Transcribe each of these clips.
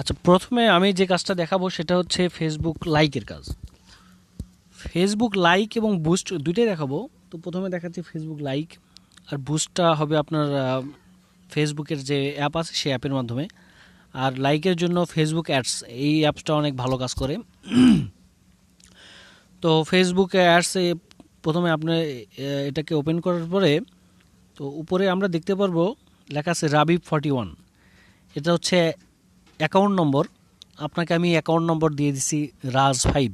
আচ্ছা প্রথমে আমি যে কাজটা দেখাবো সেটা হচ্ছে ফেসবুক লাইকের কাজ। ফেসবুক লাইক এবং বুস্ট দুইটাই দেখাবো। তো প্রথমে দেখাচ্ছি ফেসবুক লাইক আর বুস্টটা হবে আপনার ফেসবুকের যে অ্যাপ আছে সেই অ্যাপের মাধ্যমে। আর লাইকের জন্য ফেসবুক অ্যাডস এই অ্যাপসটা অনেক ভালো কাজ করে। তো ফেসবুক অ্যাডসে প্রথমে আপনি এটাকে ওপেন করার পরে, তো উপরে আমরা দেখতে পারব, লেখা আছে রাবিব ফর্টি ওয়ান এটা হচ্ছে অ্যাকাউন্ট নম্বর আপনাকে আমি অ্যাকাউন্ট নম্বর দিয়ে দিছি রাজ ফাইভ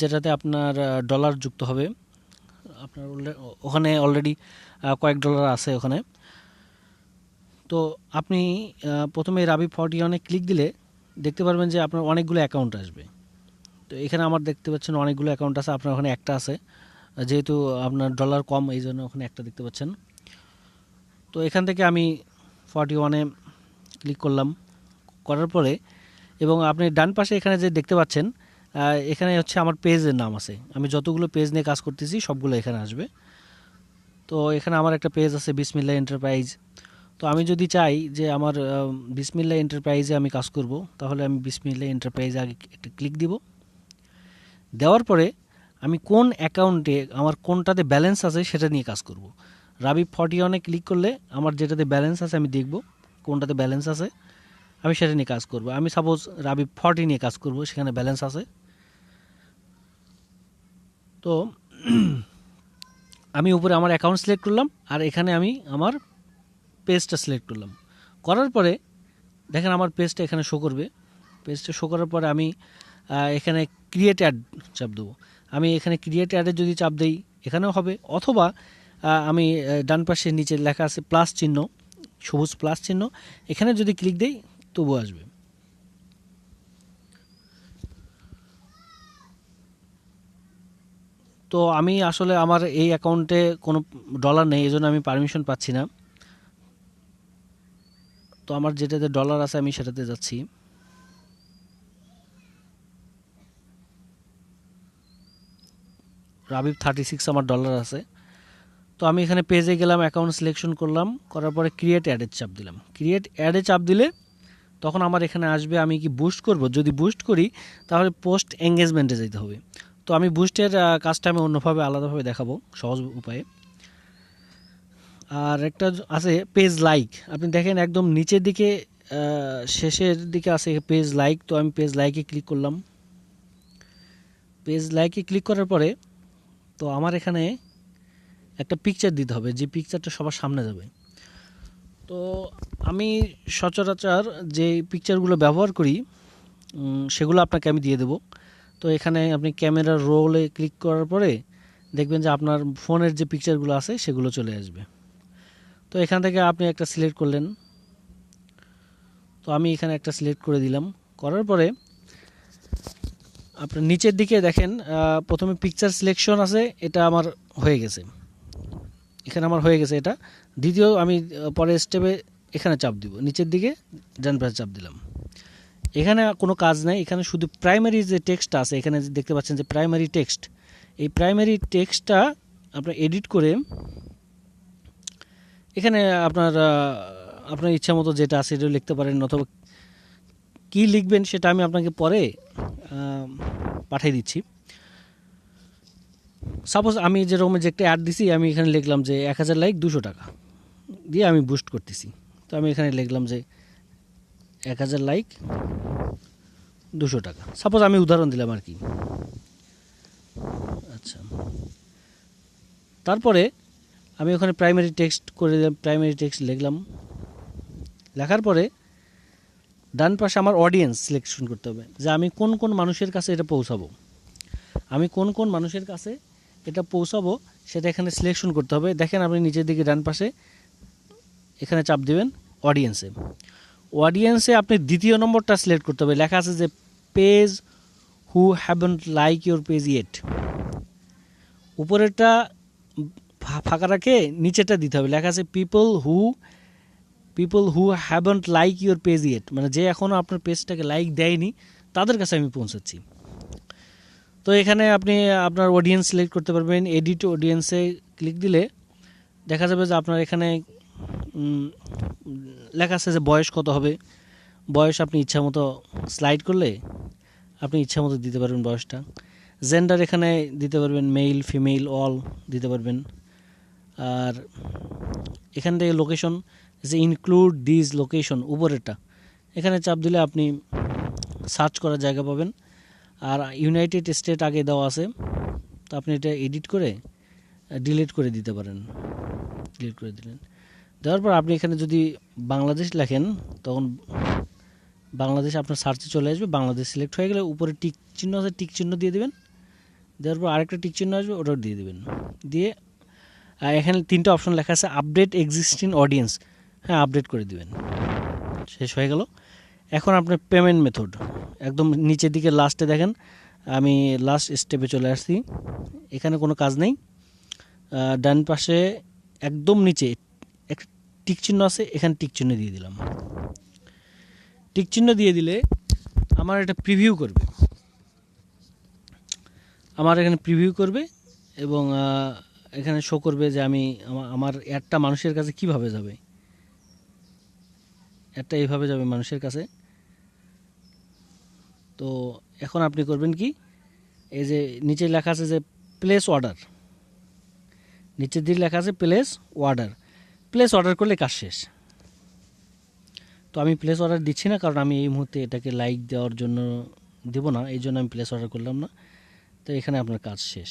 যেটাতে আপনার ডলার যুক্ত হবে। আপনার ওখানে অলরেডি কয়েক ডলার আছে ওখানে। তো আপনি প্রথমে রাবি ফর্টি ওয়ানে ক্লিক দিলে দেখতে পারবেন যে আপনার অনেকগুলো অ্যাকাউন্ট আসবে। তো এখানে আমার দেখতে পাচ্ছেন অনেকগুলো অ্যাকাউন্ট আছে, আপনার ওখানে একটা আছে। যেহেতু আপনার ডলার কম, এই জন্য ওখানে একটা দেখতে পাচ্ছেন। তো এখান থেকে আমি ফর্টি ওয়ানে ক্লিক করলাম। করার পরে এবং আপনি ডান পাশে এখানে যে দেখতে পাচ্ছেন এখানে হচ্ছে আমার পেজের নাম আছে। আমি যতগুলো পেজ নিয়ে কাজ করতেছি, সবগুলো এখানে আসবে। তো এখানে আমার একটা পেজ আছে বিসমিল্লা এন্টারপ্রাইজ। তো আমি যদি চাই যে আমার বিসমিল্লা এন্টারপ্রাইজে আমি কাজ করব, তাহলে আমি বিসমিল্লা এন্টারপ্রাইজে আগে একটা ক্লিক দিব। দেওয়ার পরে আমি কোন অ্যাকাউন্টে, আমার কোনটাতে ব্যালেন্স আছে সেটা নিয়ে কাজ করব। রাবি ফর্টি ওয়ানে ক্লিক করলে আমার যেটাতে ব্যালেন্স আছে আমি দেখব কোনটাতে ব্যালেন্স আছে। আমি সেটা নিয়ে কাজ করব। আমি সাপোজ রাবি ফর্টি নিয়ে কাজ করব, সেখানে ব্যালেন্স আছে। তো আমি উপরে আমার অ্যাকাউন্ট সিলেক্ট করলাম, আর এখানে আমি আমার পেজটা সিলেক্ট করলাম। করার পরে, দেখেন আমার পেজটা এখানে শো করবে। পেজটা শো করার পরে আমি এখানে ক্রিয়েট অ্যাড চাপ দেবো। আমি এখানে ক্রিয়েট অ্যাডে যদি চাপ দেই, এখানেও হবে। অথবা আমি ডান পাশে নিচে লেখা আছে প্লাস চিহ্ন, সবুজ প্লাস চিহ্ন। এখানে যদি ক্লিক দেই তবুও আসবে। তো আমি আসলে আমার এই অ্যাকাউন্টে কোনো ডলার নেই এই জন্য আমি পারমিশন পাচ্ছি না। তো আমার যেটাতে ডলার আছে আমি সেটাতে যাচ্ছি। রাবিব থার্টি সিক্স আমার ডলার আছে। তো আমি এখানে পেজে গেলাম অ্যাকাউন্ট সিলেকশন করলাম, করার পরে ক্রিয়েট অ্যাডের চাপ দিলাম। ক্রিয়েট অ্যাডে চাপ দিলে তখন আমার এখানে আসবে, আমি কি বুস্ট করব? যদি বুস্ট করি, তাহলে পোস্ট এঙ্গেজমেন্টে যেতে হবে। তো আমি বুস্টের কাজটা আমি অন্যভাবে, আলাদাভাবে দেখাবো, সহজ উপায়ে। আর একটা আছে পেজ লাইক আপনি দেখেন একদম নিচের দিকে শেষের দিকে আছে পেজ লাইক তো আমি পেজ লাইকে ক্লিক করলাম। পেজ লাইকে ক্লিক করার পরে, তো আমার এখানে একটা পিকচার দিতে হবে, যে পিকচারটা সবার সামনে যাবে। তো আমি সচরাচর যে পিকচারগুলো ব্যবহার করি সেগুলো আপনাকে আমি দিয়ে দেবো। তো এখানে আপনি ক্যামেরার রোলে ক্লিক করার পরে দেখবেন যে আপনার ফোনের যে পিকচারগুলো আছে, সেগুলো চলে আসবে। তো এখান থেকে আপনি একটা সিলেক্ট করলেন। তো আমি এখানে একটা সিলেক্ট করে দিলাম। করার পরে আপনার নিচের দিকে দেখেন প্রথমে পিকচার সিলেকশন আছে, এটা আমার হয়ে গেছে। এখানে আমার হয়ে গেছে এটা। দ্বিতীয় আমি পরের স্টেপে এখানে চাপ দিব। নিচের দিকে ডান পাশে চাপ দিলাম। এখানে কোনো কাজ নাই। এখানে শুধু প্রাইমারি যে টেক্সটটা আছে, এখানে দেখতে পাচ্ছেন যে প্রাইমারি টেক্সট এই প্রাইমারি টেক্সটটা আপনার এডিট করে এখানে আপনার আপনার ইচ্ছা মতো যেটা আছে সেটা লিখতে পারেন অথবা কি লিখবেন সেটা আমি আপনাকে পরে পাঠিয়ে দিচ্ছি। সাপোজ আমি যেরকম যে একটা অ্যাড দিছি, আমি এখানে লিখলাম যে এক হাজার লাইক দুশো টাকা। দিয়ে আমি বুস্ট করতেছি। তো আমি এখানে লিখলাম যে এক হাজার লাইক দুশো টাকা। সাপোজ আমি উদাহরণ দিলাম আর কি। আচ্ছা। তারপরে আমি ওখানে প্রাইমারি টেক্সট করে দিলাম প্রাইমারি টেক্সট লিখলাম। লেখার পরে ডান পাশে আমার অডিয়েন্স সিলেকশন করতে হবে, যে আমি কোন কোন মানুষের কাছে এটা পৌঁছাবো। আমি কোন কোন মানুষের কাছে এটা পৌঁছাবো, সেটা এখানে সিলেকশন করতে হবে। দেখেন আপনি নিচের দিকে ডান পাশে, এখানে চাপ দিবেন অডিয়েন্সে অডিয়েন্সে আপনি দ্বিতীয় নম্বরটা সিলেক্ট করতে হবে। লেখা আছে যে page who haven't like your page yet উপরেরটা ফাঁকা রাখে নিচেরটা দিতে হবে। লেখা আছে people who people who haven't like your page yet মানে যে এখনও আপনার পেজটাকে লাইক দেয়নি, তাদের কাছে আমি পৌঁছাচ্ছি। তো এখানে আপনি আপনার অডিয়েন্স সিলেক্ট করতে পারবেন এডিট অডিয়েন্সে ক্লিক দিলে দেখা যাবে যে আপনার এখানে লেখা আছে যে বয়স কত হবে। বয়স আপনি ইচ্ছা মতো স্লাইড করলে আপনি ইচ্ছা মতো দিতে পারবেন বয়সটা। জেন্ডার এখানে দিতে পারবেন মেল ফিমেল অল দিতে পারবেন। আর এখান থেকে লোকেশন যে ইনক্লুড দিস লোকেশন উপরেরটা। এখানে চাপ দিলে আপনি সার্চ করার জায়গা পাবেন। আর ইউনাইটেড স্টেট আগে দেওয়া আছে, তো আপনি এটা এডিট করে ডিলিট করে দিতে পারেন। ডিলিট করে দিলেন। দেওয়ার পর আপনি এখানে যদি বাংলাদেশ লেখেন, তখন বাংলাদেশ আপনার সার্চে চলে আসবে, বাংলাদেশ সিলেক্ট হয়ে গেলে উপরে টিক চিহ্ন আছে টিক চিহ্ন দিয়ে দেবেন। দেওয়ার পর আরেকটা টিক চিহ্ন আসবে, ওটাও দিয়ে দেবেন। দিয়ে এখানে তিনটা অপশন লেখা আছে আপডেট এক্সিস্টিং অডিয়েন্স হ্যাঁ আপডেট করে দিবেন। শেষ হয়ে গেল। এখন আপনার পেমেন্ট মেথড একদম নিচের দিকে লাস্টে দেখেন, আমি লাস্ট স্টেপে চলে আসছি। এখানে কোনো কাজ নেই। ডান পাশে একদম নিচে, এক টিক চিহ্ন আছে, এখানে টিক চিহ্ন দিয়ে দিলাম। টিক চিহ্ন দিয়ে দিলে আমার এটা প্রিভিউ করবে। আমার এখানে প্রিভিউ করবে এবং এখানে শো করবে যে আমি আমার অ্যাডটা মানুষের কাছে কীভাবে যাবে? অ্যাডটা এইভাবে যাবে মানুষের কাছে। তো এখন আপনি করবেন কি, এই যে নিচে লেখা আছে যে প্লেস অর্ডার নিচের দিকে লেখা আছে প্লেস অর্ডার প্লেস অর্ডার করলে কাজ শেষ। তো আমি প্লেস অর্ডার দিচ্ছি না, কারণ আমি এই মুহূর্তে এটাকে লাইক দেওয়ার জন্য দেবো না, এই জন্য আমি প্লেস অর্ডার করলাম না। তো এখানে আপনার কাজ শেষ।